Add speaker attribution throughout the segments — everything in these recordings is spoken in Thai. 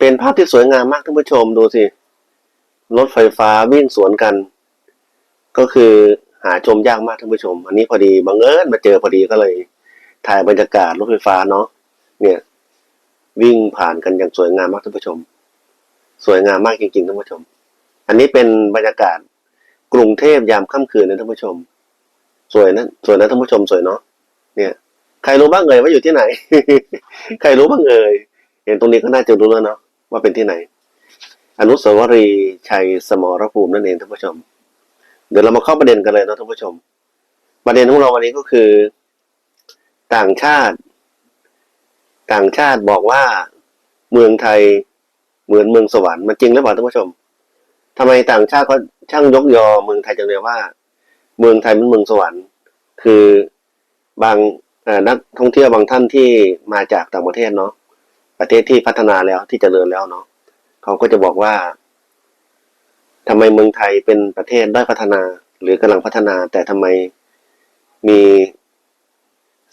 Speaker 1: เป็นภาพที่สวยงามมากท่านผู้ชมดูสิรถไฟฟ้าวิ่งสวนกัน ก็คือหาชมยากมากท่านผู้ชม อันนี้พอดีบังเอิญมาเจอพอดีก็เลย ถ่ายบรรยากาศรถไฟฟ้าเนาะเนี่ย วิ่งผ่านกันอย่างสวยงามมากท่านผู้ชม สวยงามมากจริงๆท่านผู้ชม อันนี้เป็นบรรยากาศกรุงเทพยามค่ำคืนนะท่านผู้ชม สวยนะสวยนะท่านผู้ชมสวยเนาะเนี่ยใครรู้บ้างเอ่ยว่าอยู่ที่ไหน ใครรู้บ้างเอ่ยเห็นตรงนี้ก็น่าจะรู้แล้วเนาะ ว่าเป็นที่ไหน อนุสาวรีย์ชัยสมรภูมินั่นเองท่านผู้ชม เดี๋ยวเรามาเข้าประเด็นกันเลยนะท่านผู้ชม ประเด็นของเราวันนี้ก็คือ ต่างชาติ ต่างชาติบอกว่าเมืองไทยเหมือนเมืองสวรรค์มันจริงหรือเปล่าท่านผู้ชมทำไมต่างชาติเขาช่างยกยอเมืองไทยจังเลยว่า เมืองไทยเป็นเมืองสวรรค์ คือบางนักท่องเที่ยวบางท่านที่มาจากต่างประเทศเนาะ ประเทศที่พัฒนาแล้วที่เจริญแล้วเนาะเขาก็จะบอกว่าทำไมเมืองไทยเป็นประเทศได้พัฒนา หรือกำลังพัฒนา แต่ทำไมมี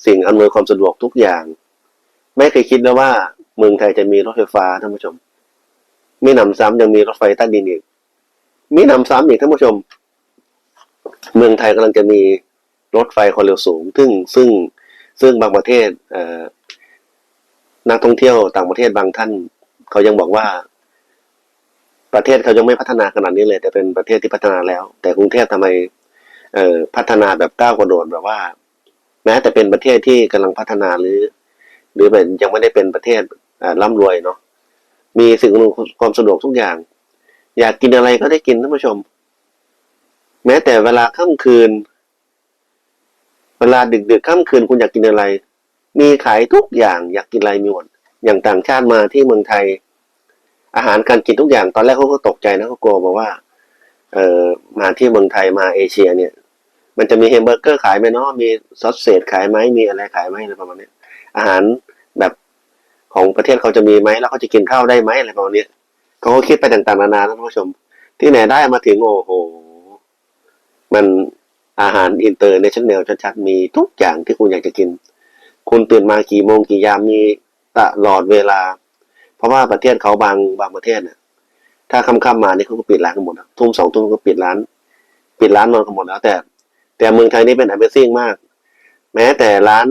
Speaker 1: สิ่งอำนวยความสะดวกทุกอย่าง ไม่เคยคิดเลยว่า เมืองไทยจะมีรถไฟฟ้าท่านผู้ชมมีหนำซ้ำยังมีรถไฟใต้ดินอีกมีหนำซ้ำอีกท่านผู้ชม เมืองไทยกำลังจะมีรถไฟความเร็วสูง ซึ่งซึ่งซึ่งบางประเทศเอ่อ นักท่องเที่ยวต่างประเทศบางท่าน เขายังบอกว่า ประเทศเขายังไม่พัฒนาขนาดนี้เลย แต่เป็นประเทศที่พัฒนาแล้ว แต่กรุงเทพทำไม เอ่อพัฒนาแบบก้าวกระโดดแบบว่า แม้แต่เป็นประเทศที่กำลังพัฒนาหรือ หรือเป็นยังไม่ได้เป็นประเทศอ่าร่ำรวยเนาะมีสิ่งอำนวยความสะดวกทุกอย่าง อยากกินอะไรก็ได้กินท่านผู้ชม แม้แต่เวลาค่ำคืน เวลาดึกดึกๆค่ำคืนคุณอยากกินอะไร มีขายทุกอย่างอยากกินอะไรมีหมดอย่างต่างชาติมาที่เมืองไทย อาหารการกินทุกอย่างตอนแรกเขาก็ตกใจนะเขากลัวบอกว่าเออมาที่เมืองไทยมาเอเชียเนี่ย มันจะมีแฮมเบอร์เกอร์ขายไหมเนาะมีซอสเศษขายไหมมีอะไรขายไหมอะไรประมาณนี้อาหารแบบของประเทศเขาจะมีไหมแล้วเขาจะกินข้าวได้ไหมอะไรประมาณนี้เขาก็คิดไปต่างๆนานานะท่านผู้ชม ที่ไหนได้มาถึงโอ้โห มันอาหารอินเตอร์เนชั่นแนลชัดๆมีทุกอย่างที่คุณอยากจะกิน คุณตื่นมากี่โมงกี่ยามมีตลอดเวลา เพราะว่าประเทศเขาบางบางประเทศเนี่ยถ้าค่ำๆมาเนี่ยเขาก็ปิดร้านกันหมดอะทุ่มสองทุ่มก็ปิดร้าน ปิดร้านนอนกันหมดแล้วแต่ แต่เมืองไทยนี่เป็น Amazing มาก แม้แต่ร้าน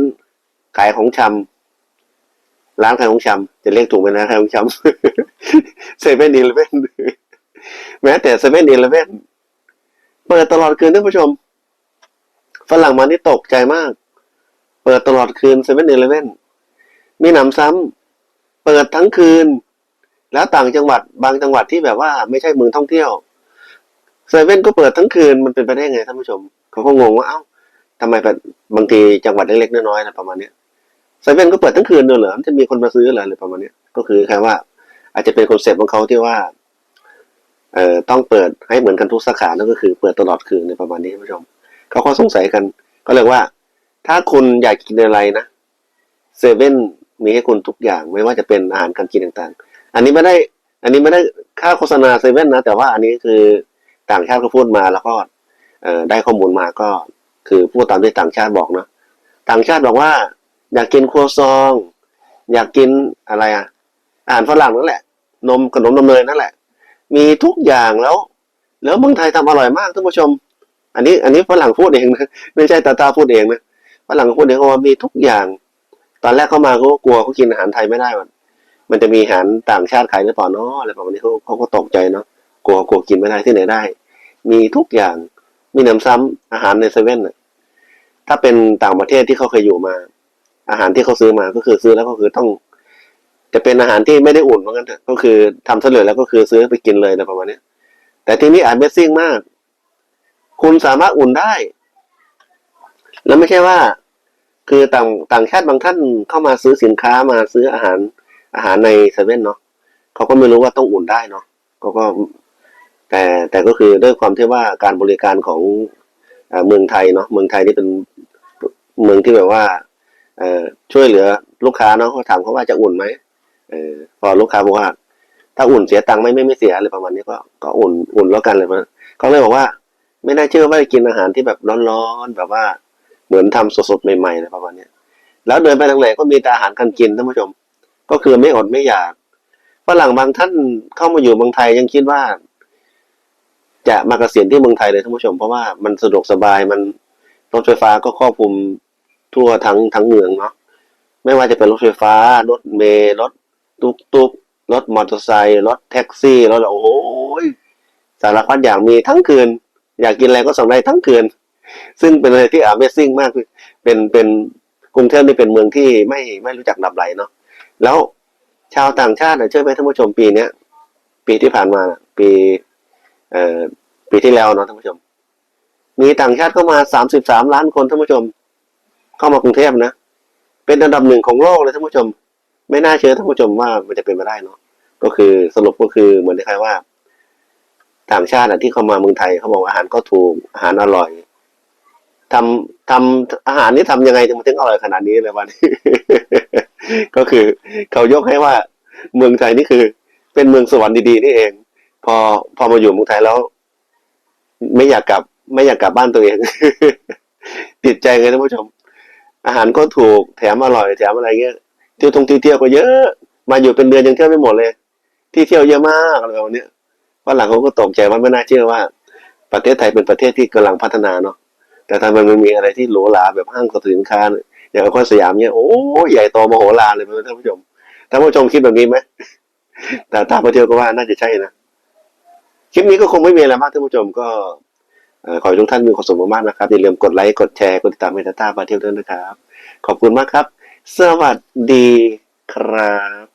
Speaker 1: ขายของชำร้านขายของชำจะเรียกถูกไหมนะขายของชำเซเว่นอีเลเว่นแม้แต่เซเว่นอีเลเว่นเปิดตลอดคืนท่านผู้ชม ฝรั่งมานี่ตกใจมาก เปิดตลอดคืนเซเว่นเอเลเว่นมีหนำซ้ำเปิดทั้งคืน แล้วต่างจังหวัดบางจังหวัดที่แบบว่าไม่ใช่เมืองท่องเที่ยวเซเว่นก็เปิดทั้งคืนมันเป็นไปได้ไงท่านผู้ชมเขาก็งงว่าเอ้าทำไมแบบบางทีจังหวัดเล็กๆน้อยๆอะไรประมาณเนี้ยเซเว่นก็เปิดทั้งคืนเลยเหรอจะมีคนมาซื้อเหรออะไรประมาณเนี้ยก็คือแค่ว่า อาจจะเป็นคอนเซ็ปต์ของเขาที่ว่าเอ่อต้องเปิดให้เหมือนกันทุกสาขานั่นก็คือเปิดตลอดคืนในประมาณนี้ท่านผู้ชมเขาก็สงสัยกัน ก็เลยว่า ถ้าคุณอยากกินอะไรนะเซเว่นมีให้คุณทุกอย่าง ไม่ว่าจะเป็นอาหารการกินต่างๆ อันนี้ไม่ได้ อันนี้ไม่ได้ค่าโฆษณาเซเว่นนะ แต่ว่าอันนี้คือต่างชาติก็พูดมาแล้วก็ได้ข้อมูลมาก็คือพูดตามที่ต่างชาติบอกนะต่างชาติบอกว่า อยากกินครัวซอง อยากกินอะไรอะอาหารฝรั่งนั่นแหละ นมขนมนมเนยนั่นแหละ มีทุกอย่างแล้ว แล้วเมืองไทยทำอร่อยมากท่านผู้ชม อันนี้อันนี้ฝรั่งพูดเองนะไม่ใช่ตาตาพูดเองนะ ฝรั่งพูดเองเขาว่ามีทุกอย่าง ตอนแรกเขามาเขาก็กลัวเขากินอาหารไทยไม่ได้มันมันจะมีอาหารต่างชาติขายหรือเปล่าเนาะอะไรประมาณนี้เขาเขาก็ตกใจเนาะกลัวกลัวกินไม่ได้ที่ไหนได้ มีทุกอย่างมีน้ำซ้ำอาหารในเซเว่นถ้าเป็นต่างประเทศที่เขาเคยอยู่มา อาหารที่เขาซื้อมาก็คือซื้อแล้วก็คือต้อง จะเป็นอาหารที่ไม่ได้อุ่นเพราะงั้นเถอะก็คือทำเสร็จแล้วก็คือซื้อไปกินเลยนะประมาณนี้แต่ที่นี้อาจเมซิ่งมาก คุณสามารถอุ่นได้ แล้วไม่ใช่ว่า คือต่างต่างชาติบางท่านเข้ามาซื้อสินค้ามาซื้ออาหารอาหารในเซเว่นเนาะเขาก็ไม่รู้ว่าต้องอุ่นได้เนาะเขาก็ แต่แต่ก็คือด้วยความที่ว่าการบริการของเมืองไทยเนาะเมืองไทยนี่เป็นเมืองที่แบบว่าเอช่วยเหลือลูกค้าเนาะเขาถามเขาว่าจะอุ่นไหมออพอลูกค้าบอกว่า ถ้าอุ่นเสียตังค์ไหมไม่ไม่เสียอะไรประมาณนี้ก็ก็อุ่นอุ่นแล้วกันเลยมันเขาเลยบอกว่า ไม่น่าเชื่อว่าจะกินอาหารที่แบบร้อนๆแบบว่า เหมือนทำสดๆใหม่ๆอะไรประมาณนี้แล้วเดินไปทางไหนก็มีแต่อาหารการกินท่านผู้ชม ก็คือไม่อดไม่อยากฝรั่งบางท่านเข้ามาอยู่เมืองไทยยังคิดว่า จะมาเกษียณที่เมืองไทยเลยท่านผู้ชม เพราะว่ามันสะดวกสบายมันรถไฟฟ้าก็ครอบคลุมทั่วทั้งทั้งเมืองเนาะไม่ว่าจะเป็นรถไฟฟ้ารถเมล์รถตุกตุกรถมอเตอร์ไซค์รถแท็กซี่รถโอ้โหสารพัดอย่างมีทั้งคืน อยากกินอะไรก็สั่งได้ทั้งคืน ซึ่งเป็นอะไรที่ Amazing มากคือเป็นเป็นกรุงเทพนี่เป็นเมืองที่ไม่ไม่รู้จักดับไหลเนาะแล้วชาวต่างชาติน่ะเชื่อไหมท่านผู้ชมปีเนี้ยปีที่ผ่านมาปีเอ่อปีที่แล้วเนาะท่านผู้ชม มีต่างชาติเข้ามาสามสิบสามล้านคนท่านผู้ชม เข้ามากรุงเทพนะเป็นอันดับหนึ่งของโลกเลยท่านผู้ชม ไม่น่าเชื่อท่านผู้ชมว่ามันจะเป็นไปได้เนาะก็คือสรุปก็คือเหมือนคล้ายว่า ต่างชาติอะที่เข้ามาเมืองไทยเขาบอกอาหารก็ถูกอาหารอร่อย ทำทำอาหารนี่ทำยังไงถึงมันถึงอร่อยขนาดนี้เลยวันนี้ ก็คือเขายกให้ว่าเมืองไทยนี่คือ เป็นเมืองสวรรค์ดีๆนี่เอง พอพอมาอยู่เมืองไทยแล้ว ไม่อยากกลับ ไม่อยากกลับบ้านตัวเอง ติดใจไงท่านผู้ชม อาหารก็ถูกแถมอร่อยแถมอะไรเงี้ยเที่ยวทงที่เที่ยวก็เยอะ มาอยู่เป็นเดือนยังเที่ยวไม่หมดเลย ที่เที่ยวเยอะมากอะไรแบบนี้ยฝรั่งเขาก็ตกใจว่าไม่น่าเชื่อว่า ประเทศไทยเป็นประเทศที่กำลังพัฒนาเนาะ แต่ทำไมมันมีอะไรที่หรูหราแบบห้างสรรพสินค้านอย่างนครสยามเนี่ยโอ้ใหญ่โตมโหฬารเลยท่านผู้ชมท่านผู้ชมคิดแบบนี้ไหมแต่ตามมาเที่ยวก็ว่าน่าจะใช่นะคลิปนี้ก็คงไม่มีอะไรมากท่านผู้ชมก็ขอให้ทุกท่านมีความสุขมากๆนะครับอย่าลืมกดไลค์กดแชร์กดติดตามให้ตาตามาเที่ยวด้วยนะครับ ขอบคุณมากครับ สวัสดีครับ